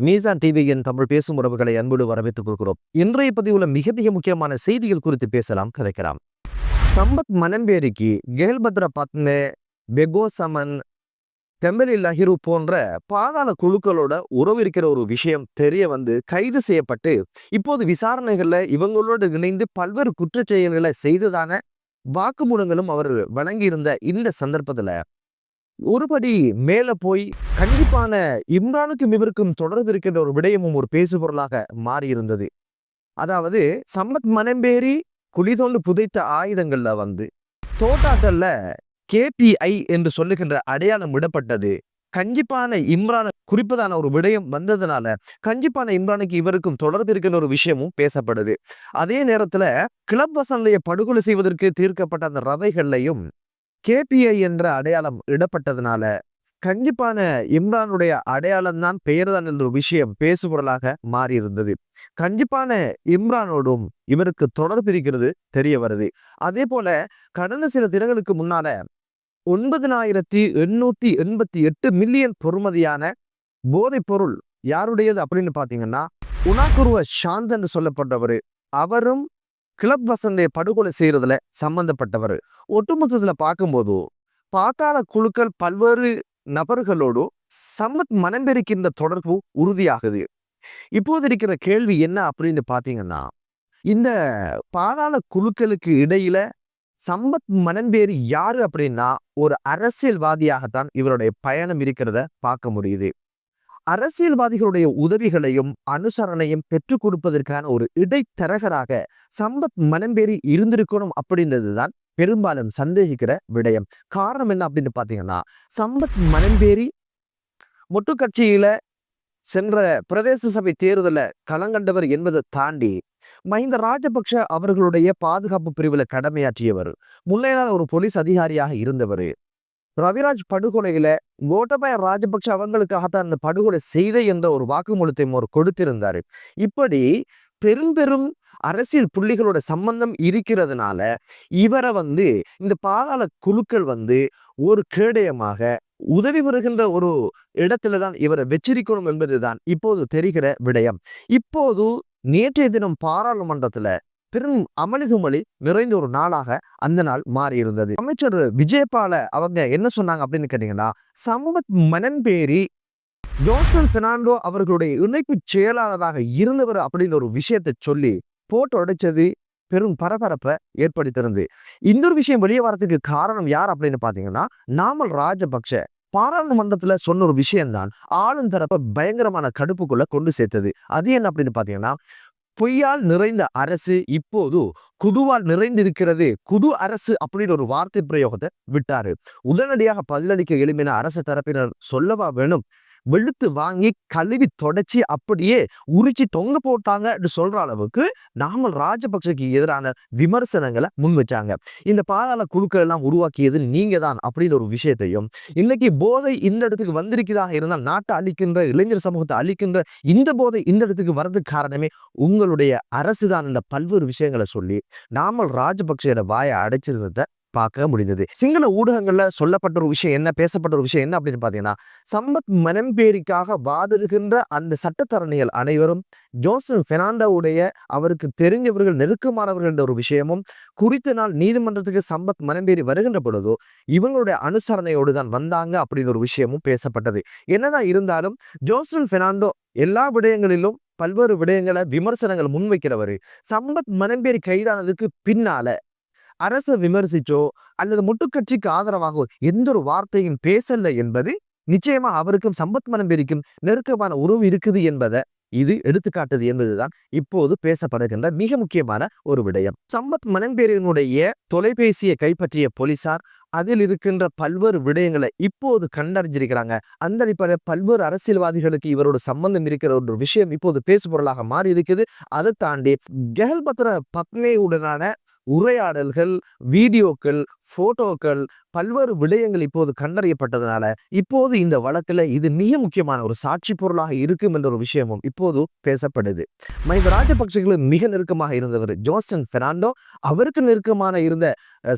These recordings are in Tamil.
மீசான் டிவியின் தமிழ் பேசும் உறவுகளை அன்போடு வரவேற்றுக் கொள்கிறோம். இன்றைய பதிவுல மிக மிக முக்கியமான செய்திகள் குறித்து பேசலாம் கதைக்கலாம். சம்பத் மனன்பேரிக்கு கேல்பத்ர பத்மே பெகோசமன் தெம்பலி லஹிரு போன்ற பாதாள குழுக்களோட உறவு இருக்கிற ஒரு விஷயம் தெரிய வந்து கைது செய்யப்பட்டு இப்போது விசாரணைகள்ல இவங்களோடு இணைந்து பல்வேறு குற்றச்செயல்களை செய்ததான வாக்குமூலங்களும் அவர் வழங்கியிருந்த இந்த சந்தர்ப்பத்துல ஒருபடி மேல போய் கண்டிப்பான இம்ரானுக்கும் இவருக்கும் தொடர்பு இருக்கின்ற ஒரு விடயமும் ஒரு பேசுபொருளாக மாறியிருந்தது. அதாவது சம்பத் மனம்பேரி குளிதோண்டு புதைத்த ஆயுதங்கள்ல வந்து தோட்டாக்கல்ல கேபிஐ என்று சொல்லுகின்ற அடையாளம் விடப்பட்டது. கஞ்சிப்பான இம்ரானை குறிப்பதான ஒரு விடயம் வந்ததுனால கஞ்சிப்பான இம்ரானுக்கு இவருக்கும் தொடர்பு இருக்கின்ற ஒரு விஷயமும் பேசப்படுது. அதே நேரத்துல கிளப் வசந்தைய படுகொலை செய்வதற்கு தீர்க்கப்பட்ட அந்த ரவைகள்லையும் கேபிஐ என்ற அடையாளம் இடப்பட்டதுனால கண்டிப்பான இம்ரானுடைய அடையாளம் தான் பெயர் தான் என்ற விஷயம் பேசுபொருளாக மாறியிருந்தது. கண்டிப்பான இம்ரானோடும் இவருக்கு தொடர்பு இருக்கிறது தெரிய வருது. அதே போல கடந்த சில தினங்களுக்கு முன்னால ஒன்பதினாயிரத்தி எண்ணூத்தி எண்பத்தி எட்டு மில்லியன் பொறுமதியான போதைப் பொருள் யாருடையது அப்படின்னு பாத்தீங்கன்னா உனாக்குருவ சாந்த் என்று சொல்லப்பட்டவர். அவரும் கிளப் வசந்தை படுகொலை செய்யறதுல சம்மந்தப்பட்டவர் ஒட்டுமொத்தத்துல பார்க்கும்போது பாத்தாள குழுக்கள் பல்வேறு நபர்களோடு சம்பத் மனம்பெருக்கின்ற தொடர்பு உறுதியாகுது. இப்போது இருக்கிற கேள்வி என்ன அப்படின்னு பாத்தீங்கன்னா இந்த பாதாள குழுக்களுக்கு இடையில சம்பத் மனம்பேரி யாரு அப்படின்னா ஒரு அரசியல்வாதியாகத்தான் இவருடைய பயணம் இருக்கிறத பார்க்க முடியுது. அரசியல்வாதிகளுடைய உதவிகளையும் அனுசரணையும் பெற்றுக் கொடுப்பதற்கான ஒரு இடைத்தரகராக சம்பத் மனம்பேறி இருந்திருக்கணும் அப்படின்றது தான் பெரும்பாலும் சந்தேகிக்கிற விடயம். காரணம் என்ன அப்படின்னு பாத்தீங்கன்னா சம்பத் மனம்பேரி மொட்டு கட்சியில சென்ற பிரதேச சபை தேர்தல களங்கண்டவர் என்பதை தாண்டி மஹிந்த ராஜபக்ஷ அவர்களுடைய பாதுகாப்பு பிரிவுல கடமையாற்றியவர் முன்னையான ஒரு போலீஸ் அதிகாரியாக இருந்தவர். ரவிராஜ் படுகொலையில கோட்டபய ராஜபக்ஷ அவங்களுக்காகத்தான் அந்த படுகொலை செய்த என்ற ஒரு வாக்குமூலத்தையும் அவர் கொடுத்திருந்தாரு. இப்படி பெரும் பெரும் அரசியல் புள்ளிகளோட சம்பந்தம் இருக்கிறதுனால இவரை வந்து இந்த பாதாள குழுக்கள் வந்து ஒரு கேடயமாக உதவி வருகின்ற ஒரு இடத்துல தான் இவரை என்பது என்பதுதான் இப்போது தெரிகிற விடயம். இப்போது நேற்றைய தினம் பாராளுமன்றத்துல பெரும் அமளிதுமளி நிறைந்த ஒரு நாளாக அந்த நாள் மாறி இருந்தது அமைச்சர் விஜயபால அவங்க என்ன சொன்னாங்க அப்படின்னு கேட்டீங்கன்னா சமூகத் மனன்பேரி ஜோசல் பெர்னாண்டோ அவர்களுடைய இணைப்பு செயலாளராக இருந்தவர் அப்படின்னு ஒரு விஷயத்தை சொல்லி போட்டு உடைச்சது பெரும் பரபரப்பை ஏற்படுத்திருந்து இந்த ஒரு விஷயம் வெளியே வரதுக்கு காரணம் யார் அப்படின்னு பார்த்தீங்கன்னா நாமல் ராஜபக்ஷ. பாராளுமன்றத்துல சொன்ன ஒரு விஷயம்தான் ஆளந்தரப்ப பயங்கரமான கடுப்புக்குள்ள கொண்டு சேர்த்தது. அது என்ன அப்படின்னு பார்த்தீங்கன்னா பொய்யால் நிறைந்த அரசு இப்போது குதுவால் நிறைந்திருக்கிறது. குது அரசு அப்படின்னு ஒரு வார்த்தை பிரயோகத்தை விட்டாரு. உடனடியாக பதிலளிக்க எளிமையான அரசு தரப்பினர் சொல்லவா வேணும்? வெளுத்து வாங்கி கழுவி தொடச்சி அப்படியே உரிச்சு தொங்க போட்டாங்க சொல்ற அளவுக்கு நாமல் ராஜபக்சக்கு எதிரான விமர்சனங்களை முன் வச்சாங்க. இந்த பாதாள குழுக்கள் எல்லாம் உருவாக்கியது நீங்க தான் அப்படின்னு ஒரு விஷயத்தையும் இன்னைக்கு போதை இந்த இடத்துக்கு வந்திருக்கிறதாக இருந்தால் நாட்டை அழிக்கின்ற இளைஞர் சமூகத்தை அழிக்கின்ற இந்த போதை இந்த இடத்துக்கு வர்றதுக்கு காரணமே உங்களுடைய அரசு தான் என்ற பல்வேறு விஷயங்களை சொல்லி நாமல் ராஜபக்சையோட வாயை அடைச்சிருந்ததை பார்க்க முடிந்தது. சிங்கள ஊடகங்கள்ல சொல்லப்பட்ட ஒரு விஷயம் என்ன பேசப்பட்ட ஒரு விஷயம் என்ன அப்படின்னு பார்த்தீங்கன்னா சம்பத் மனம்பேரிக்காக வாதிடுகின்ற அந்த சட்டத்தரணிகள் அனைவரும் ஜோசன் பெர்னாண்டோவுடைய அவருக்கு தெரிஞ்சவர்கள் நெருக்கமானவர்கள் என்ற ஒரு விஷயமும் குறித்த நாள் நீதிமன்றத்துக்கு சம்பத் மனம்பேரி வருகின்ற பொழுதோ இவங்களுடைய அனுசரணையோடு தான் வந்தாங்க அப்படின்னு ஒரு விஷயமும் பேசப்பட்டது. என்னதான் இருந்தாலும் ஜோசன் பெர்னாண்டோ எல்லா விடயங்களிலும் பல்வேறு விடயங்களை விமர்சனங்கள் முன்வைக்கிறவர். சம்பத் மனம்பேரி கைதானதுக்கு பின்னால அரசை விமர்சிச்சோ அல்லது முட்டுக்கட்சிக்கு ஆதரவாகவோ எந்த ஒரு வார்த்தையும் பேசல என்பது நிச்சயமா அவருக்கும் சம்பத் மனம்பெரிக்கும் நெருக்கமான உறவு இருக்குது என்பதை இது எடுத்துக்காட்டுது என்பதுதான் இப்போது பேசப்படுகின்ற மிக முக்கியமான ஒரு விடயம். சம்பத் மனம்பேரியனுடைய தொலைபேசியை கைப்பற்றிய போலீசார் அதில் இருக்கின்ற பல்வேறு விடயங்களை இப்போது கண்டறிஞ்சிருக்கிறாங்க. அந்த அடிப்படையில் பல்வேறு அரசியல்வாதிகளுக்கு இவரோட சம்பந்தம் இருக்கிற ஒரு விஷயம் இப்போது பேசுபொருளாக மாறி இருக்குது அதை தாண்டி கெஹல்பத்ர பத்மேயுடனான உரையாடல்கள் வீடியோக்கள் போட்டோக்கள் பல்வேறு விடயங்கள் இப்போது கண்டறியப்பட்டதுனால இப்போது இந்த வழக்கில் இது மிக முக்கியமான ஒரு சாட்சி பொருளாக இருக்கும் என்ற ஒரு விஷயமும் இப்போது பேசப்படுது. மஹிந்த ராஜபக்சேகளுக்கு மிக நெருக்கமாக இருந்தவர் ஜோஸ்டன் பெர்னாண்டோ. அவருக்கு நெருக்கமான இருந்த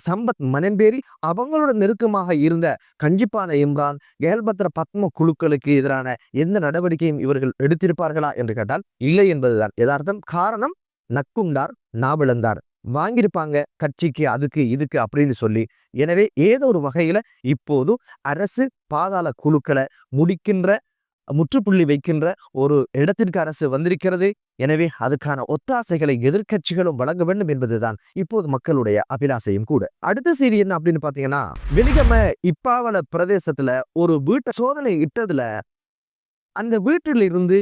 சம்பத் மனம்பேரி அவங்களோட நெருக்கமாக இருந்த கஞ்சிப்பான இம்ரான் கேல்பத்ர பத்ம குழுக்களுக்கு எதிரான எந்த நடவடிக்கையும் இவர்கள் எடுத்திருப்பார்களா என்று கேட்டால் இல்லை என்பதுதான். யதார்த்தம் காரணம் நக்குண்டார் நாவிழந்தார். வாங்கியிருப்பாங்க கட்சிக்கு அதுக்கு இதுக்கு அப்படின்னு சொல்லி. எனவே ஏதோ ஒரு வகையில் இப்போது அரசு பாதாள குழுக்களை முடிக்கின்ற முற்றுப்புள்ளி வைக்கின்ற ஒரு இடத்திற்கு அரசு வந்திருக்கிறது. எனவே அதுக்கான ஒத்தாசைகளை எதிர்க்கட்சிகளும் வழங்க வேண்டும் என்பதுதான் இப்போது மக்களுடைய அபிலாசையும் கூட. அடுத்த செய்தி என்ன அப்படின்னு பாத்தீங்கன்னா வெளிகம இப்பாவல பிரதேசத்துல ஒரு வீட்டை சோதனை இட்டதுல அந்த வீட்டில் இருந்து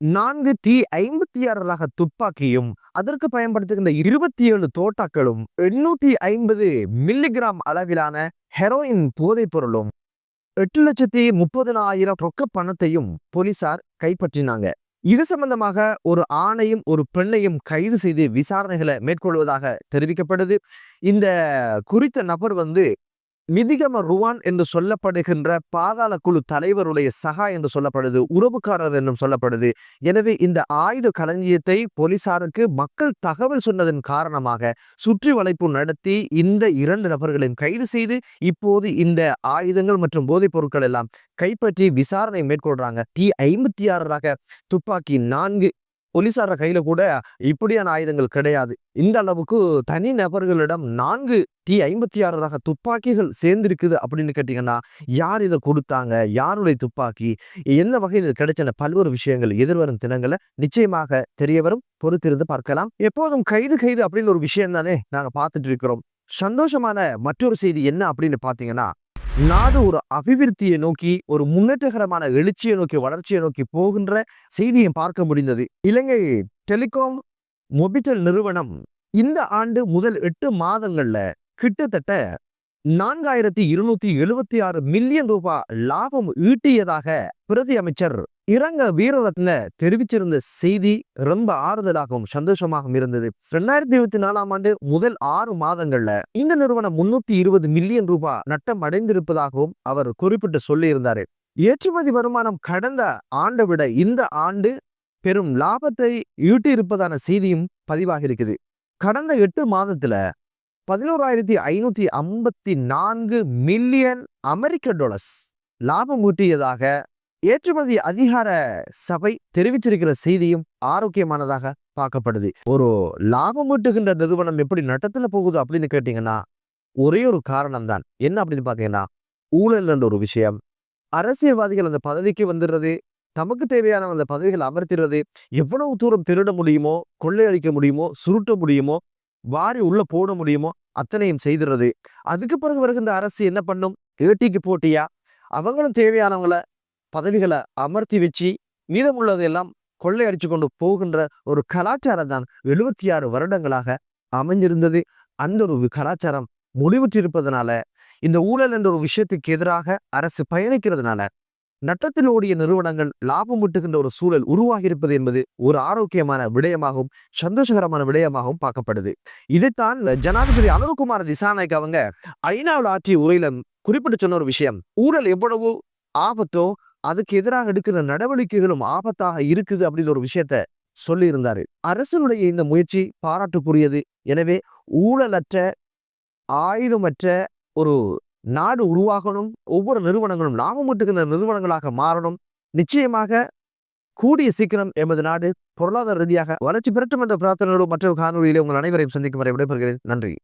நான்கு டி ஐம்பத்தி ஆறு ரக துப்பாக்கியும் அதற்கு பயன்படுத்துகின்ற இருபத்தி ஏழு தோட்டாக்களும் எண்ணூத்தி ஐம்பது மில்லிகிராம் அளவிலான ஹெரோயின் போதைப் பொருளும் எட்டு லட்சத்தி முப்பதனாயிரம் ரொக்க பணத்தையும் போலீசார் கைப்பற்றினாங்க. இது சம்பந்தமாக ஒரு ஆணையும் ஒரு பெண்ணையும் கைது செய்து விசாரணைகளை மேற்கொள்வதாக தெரிவிக்கப்படுது. இந்த குறித்த நபர் வந்து மிதிகம ருவான் என்று சொல்லப்படுகின்ற பாதாள குழு தலைவருடைய சகா என்று சொல்லப்படுது உறவுக்காரர் என்றும் சொல்லப்படுது. எனவே இந்த ஆயுத களஞ்சியத்தை போலீசாருக்கு மக்கள் தகவல் சொன்னதன் காரணமாக சுற்றி வளைப்பு நடத்தி இந்த இரண்டு நபர்களையும் கைது செய்து இப்போது இந்த ஆயுதங்கள் மற்றும் போதைப் பொருட்கள் எல்லாம் கைப்பற்றி விசாரணை மேற்கொள்றாங்க. டி ஐம்பத்தி ஆறு ரக துப்பாக்கி நான்கு போலீசார கையில கூட இப்படியான ஆயுதங்கள் கிடையாது. இந்த அளவுக்கு தனி நபர்களிடம் நான்கு டி ஐம்பத்தி ஆறு ரக துப்பாக்கிகள் சேர்ந்திருக்குது அப்படின்னு கேட்டிங்கன்னா யார் இதை கொடுத்தாங்க? யாருடைய துப்பாக்கி? என்ன வகையில் இது கிடைச்சன? பல்வேறு விஷயங்கள் எதிர்வரும் தினங்களை நிச்சயமாக தெரிய வரும் பொறுத்திருந்து பார்க்கலாம். எப்போதும் கைது கைது அப்படின்னு ஒரு விஷயம் தானே நாங்கள் பார்த்துட்டு இருக்கிறோம். சந்தோஷமான மற்றொரு செய்தி என்ன அப்படின்னு பார்த்தீங்கன்னா நாடு ஒரு அபிவிருத்தியை நோக்கி ஒரு முன்னேற்றகரமான எழுச்சியை நோக்கி வளர்ச்சியை நோக்கி போகின்ற செய்தியை பார்க்க முடிந்தது. இலங்கை டெலிகாம் மொபிட்டல் நிறுவனம் இந்த ஆண்டு முதல் எட்டு மாதங்கள்ல கிட்டத்தட்ட நான்காயிரத்தி இருநூத்தி எழுபத்தி ஆறு மில்லியன் ரூபாய் லாபம் ஈட்டியதாக பிரதி அமைச்சர் இரங்க வீரரத்ன தெரிவிச்சிருந்த செய்தி ரொம்ப ஆறுதலாகவும் சந்தோஷமாகவும் இருந்தது. ரெண்டாயிரத்தி இருபத்தி நாலாம் ஆண்டு முதல் ஆறு மாதங்கள்ல இந்த நிறுவனம் முன்னூத்தி இருபது மில்லியன் ரூபாய் நட்டம் அடைந்திருப்பதாகவும் அவர் குறிப்பிட்டு சொல்லியிருந்தாரு. ஏற்றுமதி வருமானம் கடந்த ஆண்டை விட இந்த ஆண்டு பெரும் லாபத்தை ஈட்டியிருப்பதான செய்தியும் பதிவாகி இருக்குது கடந்த எட்டு மாதத்துல பதினோராயிரத்தி ஐநூத்தி ஐம்பத்தி நான்கு மில்லியன் அமெரிக்க டாலர்ஸ் லாபம் ஊட்டியதாக ஏற்றுமதி அதிகார சபை தெரிவிச்சிருக்கிற செய்தியும் ஆரோக்கியமானதாக பார்க்கப்படுது. ஒரு லாபம் ஈட்டுகின்ற நிறுவனம் எப்படி நட்டத்துல போகுது அப்படின்னு கேட்டீங்கன்னா ஒரே ஒரு காரணம் தான் என்ன அப்படின்னு பார்த்தீங்கன்னா ஊழல் என்ற ஒரு விஷயம். அரசியல்வாதிகள் அந்த பதவிக்கு வந்துடுறது தமக்கு தேவையான அந்த பதவிகள் அமர்த்திடுறது எவ்வளவு தூரம் திருட முடியுமோ கொள்ளையடிக்க முடியுமோ சுருட்ட முடியுமோ வாரி உள்ள போட முடியுமோ அத்தனையும் செய்துடுறது. அதுக்கு பிறகு வருகின்ற அரசு என்ன பண்ணும்? ஏட்டிக்கு போட்டியா? அவங்களும் தேவையானவங்கள பதவிகளை அமர்த்தி வச்சு மீதமுள்ளதையெல்லாம் கொள்ளையடிச்சு கொண்டு போகின்ற ஒரு கலாச்சாரம் தான் எழுபத்தி ஆறு வருடங்களாக அமைஞ்சிருந்தது. அந்த ஒரு கலாச்சாரம் முடிவுற்றிருப்பதனால இந்த ஊழல் என்ற ஒரு விஷயத்துக்கு எதிராக அரசு பயணிக்கிறதுனால நட்டத்தில் ஓடிய நிறுவனங்கள் லாபம் விட்டுகின்ற ஒரு சூழல் உருவாகி இருப்பது என்பது ஒரு ஆரோக்கியமான விடயமாகவும் சந்தோஷகரமான விடயமாகவும் பார்க்கப்படுது. இதைத்தான் ஜனாதிபதி அனுகுமார திசாநாயக் அவங்க ஐநாவில் ஆற்றிய உரையில குறிப்பிட்டு சொன்ன ஒரு விஷயம். ஊழல் எவ்வளவு ஆபத்தோ அதுக்கு எதிராக எடுக்கிற நடவடிக்கைகளும் ஆபத்தாக இருக்குது அப்படின்னு ஒரு விஷயத்த சொல்லியிருந்தாரு. அரசனுடைய இந்த முயற்சி பாராட்டுக்குரியது. எனவே ஊழலற்ற ஆயுதமற்ற ஒரு நாடு உருவாகணும். ஒவ்வொரு நிறுவனங்களும் லாபம் ஈட்டுகின்ற நிறுவனங்களாக மாறணும். நிச்சயமாக கூடிய சீக்கிரம் எமது நாடு பொருளாதார ரீதியாக வளர்ச்சி பெறட்டும் என்ற பிரார்த்தனையோடு மற்றொரு காணொலியிலே உங்கள் அனைவரையும் சந்திக்கும் வரை விடைபெறுகிறேன். நன்றி.